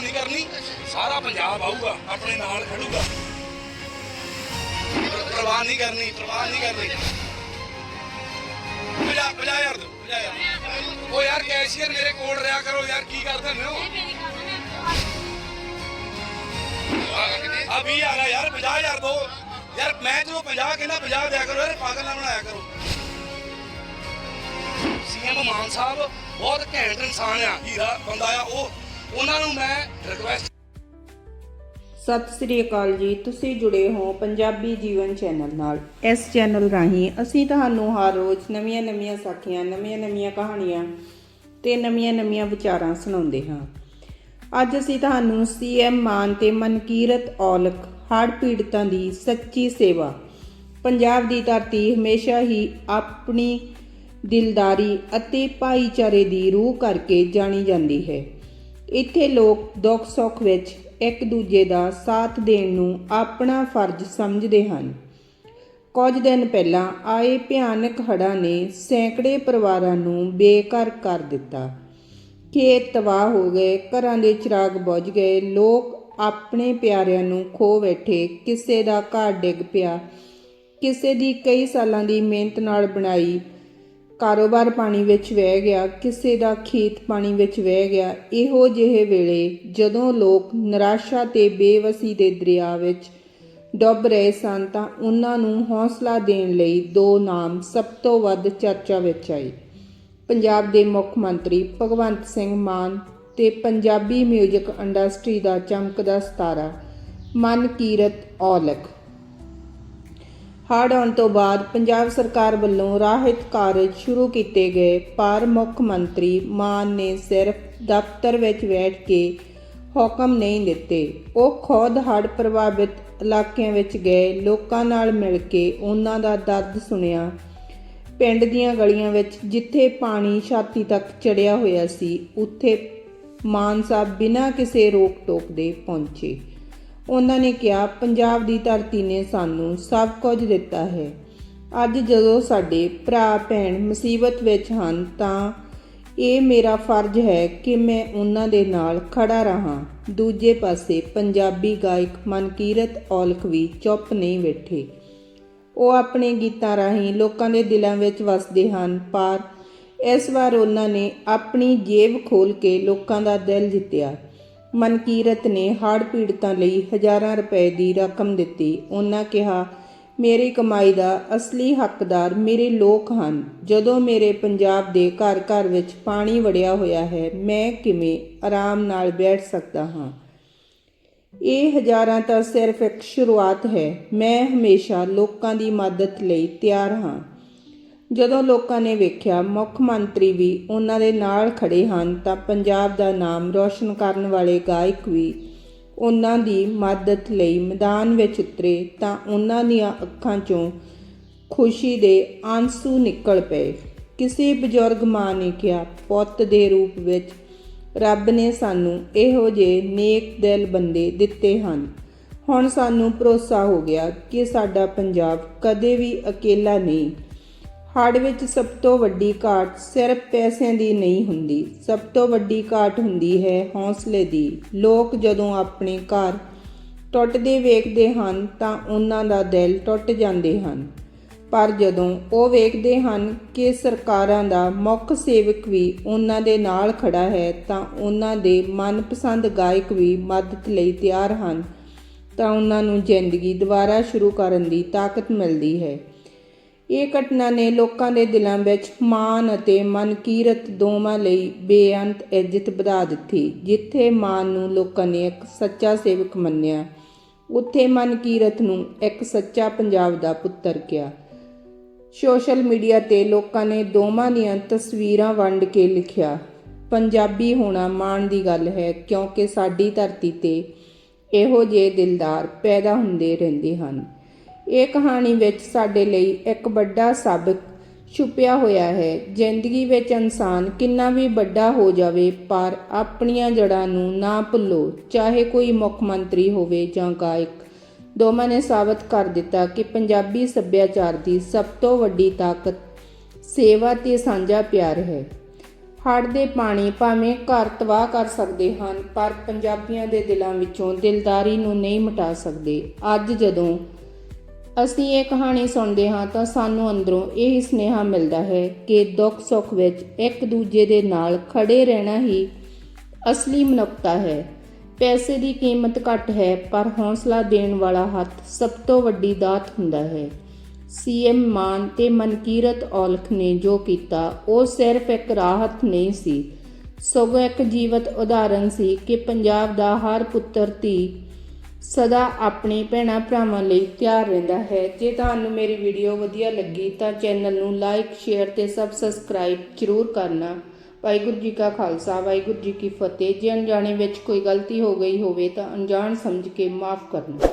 ਪਰਵਾਹ ਨਹੀਂ ਕਰਨੀ, ਸਾਰਾ ਪੰਜਾਬ ਆਊਗਾ, ਆਪਣੇ ਨਾਲ ਖੜੂਗਾ। ਪਰਵਾਹ ਨਹੀਂ ਕਰਨੀ, ਪਰਵਾਹ ਨਹੀਂ ਕਰਨੀ। ਪੰਜਾਹ ਪੰਜਾਹ ਹਜ਼ਾਰ ਦਿਓ, ਪੰਜਾਹ ਉਹ ਯਾਰ, ਕੈਸ਼ੀਅਰ ਮੇਰੇ ਕੋਲ ਰਿਆ ਕਰੋ, ਯਾਰ, ਕੀ ਕਰਦੇ ਨੇ ਉਹ ਆ ਵੀ ਯਾਰ 50000 ਦੋ। ਯਾਰ, ਮੈਂ ਜਦੋਂ 50 ਕਹਿੰਦਾ 50 ਦਿਆ ਕਰੋ, ਯਾਰ, ਪਾਗਲ ਨਾ ਬਣਾਇਆ ਕਰੋ। ਸੀਐਮ ਮਾਨ ਸਾਹਿਬ ਬਹੁਤ ਘੈਂਟ ਇਨਸਾਨ ਆ, ਹੀਰਾ ਬੰਦਾ ਆ, ਉਹ ਉਹਨਾਂ ਨੂੰ ਮੈਂ ਰਿਕਵੈਸਟ ਸਤਿ ਸ੍ਰੀ ਅਕਾਲ ਜੀ, ਤੁਸੀਂ ਜੁੜੇ ਹੋ ਪੰਜਾਬੀ ਜੀਵਨ ਚੈਨਲ ਨਾਲ। ਇਸ ਚੈਨਲ ਰਾਹੀਂ ਅਸੀਂ ਤੁਹਾਨੂੰ ਹਰ ਰੋਜ਼ ਨਵੀਆਂ-ਨਵੀਆਂ ਸਾਖੀਆਂ ਨਵੀਆਂ-ਨਵੀਆਂ ਕਹਾਣੀਆਂ ਤੇ ਨਵੀਆਂ-ਨਵੀਆਂ ਵਿਚਾਰਾਂ ਸੁਣਾਉਂਦੇ ਹਾਂ। ਅੱਜ ਅਸੀਂ ਤੁਹਾਨੂੰ ਸੀਐਮ ਮਾਨ ਤੇ ਮਨਕੀਰਤ ਔਲਖ, ਹੜ੍ਹ ਪੀੜਤਾਂ ਦੀ ਸੱਚੀ ਸੇਵਾ, ਪੰਜਾਬ ਦੀ ਧਰਤੀ ਹਮੇਸ਼ਾ ਹੀ ਆਪਣੀ ਦਿਲਦਾਰੀ ਅਤੇ ਭਾਈਚਾਰੇ ਦੀ ਰੂਹ ਕਰਕੇ ਜਾਣੀ ਜਾਂਦੀ ਹੈ। ਇੱਥੇ ਲੋਕ ਦੁੱਖ ਸੁੱਖ ਵਿੱਚ ਇੱਕ ਦੂਜੇ ਦਾ ਸਾਥ ਦੇਣ ਨੂੰ ਆਪਣਾ ਫਰਜ਼ ਸਮਝਦੇ ਹਨ। ਕੁਝ ਦਿਨ ਪਹਿਲਾਂ ਆਏ ਭਿਆਨਕ ਹੜ੍ਹਾਂ ਨੇ ਸੈਂਕੜੇ ਪਰਿਵਾਰਾਂ ਨੂੰ ਬੇਘਰ ਕਰ ਦਿੱਤਾ। ਖੇਤ ਤਬਾਹ ਹੋ ਗਏ, ਘਰਾਂ ਦੇ ਚਿਰਾਗ ਬੁਝ ਗਏ, ਲੋਕ ਆਪਣੇ ਪਿਆਰਿਆਂ ਨੂੰ ਖੋ ਬੈਠੇ, ਕਿਸੇ ਦਾ ਘਰ ਡਿੱਗ ਪਿਆ, ਕਿਸੇ ਦੀ ਕਈ ਸਾਲਾਂ ਦੀ ਮਿਹਨਤ ਨਾਲ ਬਣਾਈ ਕਾਰੋਬਾਰ ਪਾਣੀ ਵਿੱਚ ਵਹਿ ਗਿਆ, ਕਿਸੇ ਦਾ ਖੇਤ ਪਾਣੀ ਵਿੱਚ ਵਹਿ ਗਿਆ। ਇਹੋ ਜਿਹੇ ਵੇਲੇ ਜਦੋਂ ਲੋਕ ਨਿਰਾਸ਼ਾ ਤੇ ਬੇਵਸੀ ਦੇ ਦਰਿਆ ਵਿੱਚ ਡੁੱਬ ਰਹੇ ਸਨ ਤਾਂ ਉਹਨਾਂ ਨੂੰ ਹੌਸਲਾ ਦੇਣ ਲਈ ਦੋ ਨਾਮ ਸਭ ਤੋਂ ਵੱਧ ਚਰਚਾ ਵਿੱਚ ਆਏ ਪੰਜਾਬ ਦੇ ਮੁੱਖ ਮੰਤਰੀ ਭਗਵੰਤ ਸਿੰਘ ਮਾਨ ਤੇ ਪੰਜਾਬੀ 뮤직 ਇੰਡਸਟਰੀ ਦਾ ਚਮਕਦਾ ਸਤਾਰਾ ਮਨਕੀਰਤ ਔਲਖ। ਹੜ੍ਹ ਆਉਣ ਤੋਂ ਬਾਅਦ ਪੰਜਾਬ ਸਰਕਾਰ ਵੱਲੋਂ ਰਾਹਤ ਕਾਰਜ ਸ਼ੁਰੂ ਕੀਤੇ ਗਏ। ਪਰ ਮੁੱਖ ਮੰਤਰੀ ਮਾਨ ਨੇ ਸਿਰਫ ਦਫ਼ਤਰ ਵਿੱਚ ਬੈਠ ਕੇ ਹੁਕਮ ਨਹੀਂ ਦਿੱਤੇ। ਉਹ ਖੁਦ ਹੜ੍ਹ ਪ੍ਰਭਾਵਿਤ ਇਲਾਕਿਆਂ ਵਿੱਚ ਗਏ। ਲੋਕਾਂ ਨਾਲ ਮਿਲ ਕੇ ਉਹਨਾਂ ਦਾ ਦਰਦ ਸੁਣਿਆ। ਪਿੰਡ ਦੀਆਂ ਗਲੀਆਂ ਵਿੱਚ ਜਿੱਥੇ ਪਾਣੀ ਛਾਤੀ ਤੱਕ ਚੜਿਆ ਹੋਇਆ ਸੀ, ਉੱਥੇ ਮਾਨ ਸਾਹਿਬ ਬਿਨਾਂ ਕਿਸੇ ਰੋਕ ਟੋਕ ਦੇ ਪਹੁੰਚੇ। ਉਹਨਾਂ ਨੇ ਕਿਹਾ, ਪੰਜਾਬ ਦੀ ਧਰਤੀ ਨੇ ਸਾਨੂੰ ਸਭ ਕੁਝ ਦਿੱਤਾ ਹੈ। ਅੱਜ ਜਦੋਂ ਸਾਡੇ ਭਰਾ, ਭੈਣ ਮੁਸੀਬਤ ਵਿੱਚ ਹਨ ਤਾਂ ਇਹ ਮੇਰਾ ਫਰਜ਼ ਹੈ ਕਿ ਮੈਂ ਉਹਨਾਂ ਦੇ ਨਾਲ ਖੜਾ ਰਹਾ। ਦੂਜੇ ਪਾਸੇ ਪੰਜਾਬੀ ਗਾਇਕ ਮਨਕੀਰਤ ਔਲਖ ਵੀ ਚੁੱਪ ਨਹੀਂ ਬੈਠੇ। ਉਹ ਆਪਣੇ ਗੀਤਾਂ ਰਾਹੀਂ ਲੋਕਾਂ ਦੇ ਦਿਲਾਂ ਵਿੱਚ ਵਸਦੇ ਹਨ, ਪਰ ਇਸ ਵਾਰ ਉਹਨਾਂ ਨੇ ਆਪਣੀ ਜੇਬ ਖੋਲ ਕੇ ਲੋਕਾਂ ਦਾ ਦਿਲ ਜਿੱਤਿਆ। ਮਨਕੀਰਤ ਨੇ ਹੜ੍ਹ ਪੀੜਤਾਂ ਲਈ ਹਜ਼ਾਰਾਂ ਰੁਪਏ ਦੀ ਰਕਮ ਦਿੱਤੀ। ਉਹਨਾਂ ਕਿਹਾ, ਮੇਰੀ ਕਮਾਈ ਦਾ ਅਸਲੀ ਹੱਕਦਾਰ ਮੇਰੇ ਲੋਕ ਹਨ। ਜਦੋਂ ਮੇਰੇ ਪੰਜਾਬ ਦੇ ਘਰ ਘਰ ਵਿੱਚ ਪਾਣੀ ਵੜਿਆ ਹੋਇਆ ਹੈ, ਮੈਂ ਕਿਵੇਂ ਆਰਾਮ ਨਾਲ ਬੈਠ ਸਕਦਾ ਹਾਂ? ਇਹ ਹਜ਼ਾਰਾਂ ਤਾਂ ਸਿਰਫ ਇੱਕ ਸ਼ੁਰੂਆਤ ਹੈ। ਮੈਂ ਹਮੇਸ਼ਾ ਲੋਕਾਂ ਦੀ ਮਦਦ ਲਈ ਤਿਆਰ ਹਾਂ। ਜਦੋਂ ਲੋਕਾਂ ਨੇ ਵੇਖਿਆ ਮੁੱਖ ਮੰਤਰੀ ਵੀ ਉਹਨਾਂ ਦੇ ਨਾਲ ਖੜੇ ਹਨ ਤਾਂ ਪੰਜਾਬ ਦਾ ਨਾਮ ਰੋਸ਼ਨ ਕਰਨ ਵਾਲੇ ਗਾਇਕ ਵੀ ਉਹਨਾਂ ਦੀ ਮਦਦ ਲਈ ਮੈਦਾਨ ਵਿੱਚ ਉਤਰੇ ਤਾਂ ਉਹਨਾਂ ਦੀਆਂ ਅੱਖਾਂ 'ਚੋਂ ਖੁਸ਼ੀ ਦੇ ਆਂਸੂ ਨਿਕਲ ਪਏ। ਕਿਸੇ ਬਜ਼ੁਰਗ ਮਾਂ ਨੇ ਕਿਹਾ, ਪੁੱਤ ਦੇ ਰੂਪ ਵਿੱਚ ਰੱਬ ਨੇ ਸਾਨੂੰ ਇਹੋ ਜਿਹੇ ਨੇਕ ਦਿਲ ਬੰਦੇ ਦਿੱਤੇ ਹਨ। ਹੁਣ ਸਾਨੂੰ ਭਰੋਸਾ ਹੋ ਗਿਆ ਕਿ ਸਾਡਾ ਪੰਜਾਬ ਕਦੇ ਵੀ ਇਕੱਲਾ ਨਹੀਂ ਹੜ੍ਹ ਵਿੱਚ ਸਭ ਤੋਂ ਵੱਡੀ ਘਾਟ ਸਿਰਫ ਪੈਸਿਆਂ ਦੀ ਨਹੀਂ ਹੁੰਦੀ। ਸਭ ਤੋਂ ਵੱਡੀ ਘਾਟ ਹੁੰਦੀ ਹੈ ਹੌਸਲੇ ਦੀ। ਲੋਕ ਜਦੋਂ ਆਪਣੇ ਘਰ ਟੁੱਟਦੇ ਵੇਖਦੇ ਹਨ ਤਾਂ ਉਹਨਾਂ ਦਾ ਦਿਲ ਟੁੱਟ ਜਾਂਦੇ ਹਨ। ਪਰ ਜਦੋਂ ਉਹ ਵੇਖਦੇ ਹਨ ਕਿ ਸਰਕਾਰਾਂ ਦਾ ਮੁੱਖ ਸੇਵਕ ਵੀ ਉਹਨਾਂ ਦੇ ਨਾਲ ਖੜਾ ਹੈ ਤਾਂ ਉਹਨਾਂ ਦੇ ਮਨਪਸੰਦ ਗਾਇਕ ਵੀ ਮਦਦ ਲਈ ਤਿਆਰ ਹਨ, ਤਾਂ ਉਹਨਾਂ ਨੂੰ ਜ਼ਿੰਦਗੀ ਦੁਬਾਰਾ ਸ਼ੁਰੂ ਕਰਨ ਦੀ ਤਾਕਤ ਮਿਲਦੀ ਹੈ। ਇਹ ਘਟਨਾ ਨੇ ਲੋਕਾਂ ਦੇ ਦਿਲਾਂ ਵਿੱਚ ਮਾਨ ਅਤੇ ਮਨਕੀਰਤ ਦੋਵਾਂ ਲਈ ਬੇਅੰਤ ਇੱਜ਼ਤ ਵਧਾ ਦਿੱਤੀ, ਜਿੱਥੇ ਮਾਨ ਨੂੰ ਲੋਕਾਂ ਨੇ ਇੱਕ ਸੱਚਾ ਸੇਵਕ ਮੰਨਿਆ। ਉੱਥੇ ਮਨਕੀਰਤ ਨੂੰ ਇੱਕ ਸੱਚਾ ਪੰਜਾਬ ਦਾ ਪੁੱਤਰ ਕਿਹਾ। ਸੋਸ਼ਲ ਮੀਡੀਆ ਤੇ ਲੋਕਾਂ ਨੇ ਦੋਵਾਂ ਦੀਆਂ ਤਸਵੀਰਾਂ ਵੰਡ ਕੇ ਲਿਖਿਆ, ਪੰਜਾਬੀ ਹੋਣਾ ਮਾਣ ਦੀ ਗੱਲ ਹੈ, ਕਿਉਂਕਿ ਸਾਡੀ ਧਰਤੀ ਤੇ ਇਹੋ ਜਿਹੇ ਦਿਲਦਾਰ ਪੈਦਾ ਹੁੰਦੇ ਰਹਿੰਦੇ ਹਨ। ਇਹ ਕਹਾਣੀ ਵਿੱਚ ਸਾਡੇ ਲਈ ਇੱਕ ਵੱਡਾ ਸਬਕ ਛੁਪਿਆ ਹੋਇਆ ਹੈ। ਜ਼ਿੰਦਗੀ ਵਿੱਚ ਇਨਸਾਨ ਕਿੰਨਾ ਵੀ ਵੱਡਾ ਹੋ ਜਾਵੇ, ਪਰ ਆਪਣੀਆਂ ਜੜ੍ਹਾਂ ਨੂੰ ਨਾ ਭੁੱਲੋ। ਚਾਹੇ ਕੋਈ ਮੁੱਖ ਮੰਤਰੀ ਹੋਵੇ ਜਾਂ ਗਾਇਕ, ਦੋਵਾਂ ਨੇ ਸਾਬਤ ਕਰ ਦਿੱਤਾ ਕਿ ਪੰਜਾਬੀ ਸੱਭਿਆਚਾਰ ਦੀ ਸਭ ਤੋਂ ਵੱਡੀ ਤਾਕਤ ਸੇਵਾ ਤੇ ਸਾਂਝਾ ਪਿਆਰ ਹੈ। ਹੜ੍ਹ ਦੇ ਪਾਣੀ ਭਾਵੇਂ ਘਰ ਤਬਾਹ ਕਰ ਸਕਦੇ ਹਨ, ਪਰ ਪੰਜਾਬੀਆਂ ਦੇ ਦਿਲਾਂ ਵਿੱਚੋਂ ਦਿਲਦਾਰੀ ਨੂੰ ਨਹੀਂ ਮਿਟਾ ਸਕਦੇ। ਅੱਜ ਜਦੋਂ ਅਸੀਂ ਇਹ ਕਹਾਣੀ ਸੁਣਦੇ ਹਾਂ ਤਾਂ ਸਾਨੂੰ ਅੰਦਰੋਂ ਇਹ ਸੁਨੇਹਾ ਮਿਲਦਾ ਹੈ ਕਿ ਦੁੱਖ ਸੁੱਖ ਵਿੱਚ ਇੱਕ ਦੂਜੇ ਦੇ ਨਾਲ ਖੜੇ ਰਹਿਣਾ ਹੀ ਅਸਲੀ ਮਨੁੱਖਤਾ ਹੈ। ਪੈਸੇ ਦੀ ਕੀਮਤ ਘੱਟ ਹੈ, ਪਰ ਹੌਸਲਾ ਦੇਣ ਵਾਲਾ ਹੱਥ ਸਭ ਤੋਂ ਵੱਡੀ ਦਾਤ ਹੁੰਦਾ ਹੈ। ਸੀਐਮ ਮਾਨ ਤੇ ਮਨਕੀਰਤ ਔਲਖ ਨੇ ਜੋ ਕੀਤਾ, ਉਹ ਸਿਰਫ ਇੱਕ ਰਾਹਤ ਨਹੀਂ ਸੀ। ਸਗੋਂ ਇੱਕ ਜੀਵਤ ਉਦਾਹਰਨ ਸੀ ਕਿ ਪੰਜਾਬ ਦਾ ਹਰ ਪੁੱਤਰ ਧੀ ਸਦਾ ਆਪਣੇ ਭੈਣਾਂ ਭਰਾਵਾਂ ਲਈ ਤਿਆਰ ਰਹਿੰਦਾ ਹੈ। ਜੇ ਤੁਹਾਨੂੰ ਮੇਰੀ ਵੀਡੀਓ ਵਧੀਆ ਲੱਗੀ ਤਾਂ ਚੈਨਲ ਨੂੰ ਲਾਈਕ ਸ਼ੇਅਰ ਤੇ ਸਬ ਸਬਸਕ੍ਰਾਈਬ ਜ਼ਰੂਰ ਕਰਨਾ। ਵਾਹਿਗੁਰੂ ਜੀ ਕਾ ਖਾਲਸਾ, ਵਾਹਿਗੁਰੂ ਜੀ ਕੀ ਫਤਿਹ। ਜੇ ਅਣਜਾਣੇ ਵਿੱਚ ਕੋਈ ਗਲਤੀ ਹੋ ਗਈ ਹੋਵੇ ਤਾਂ ਅਣਜਾਣ ਸਮਝ ਕੇ ਮਾਫ ਕਰਨਾ।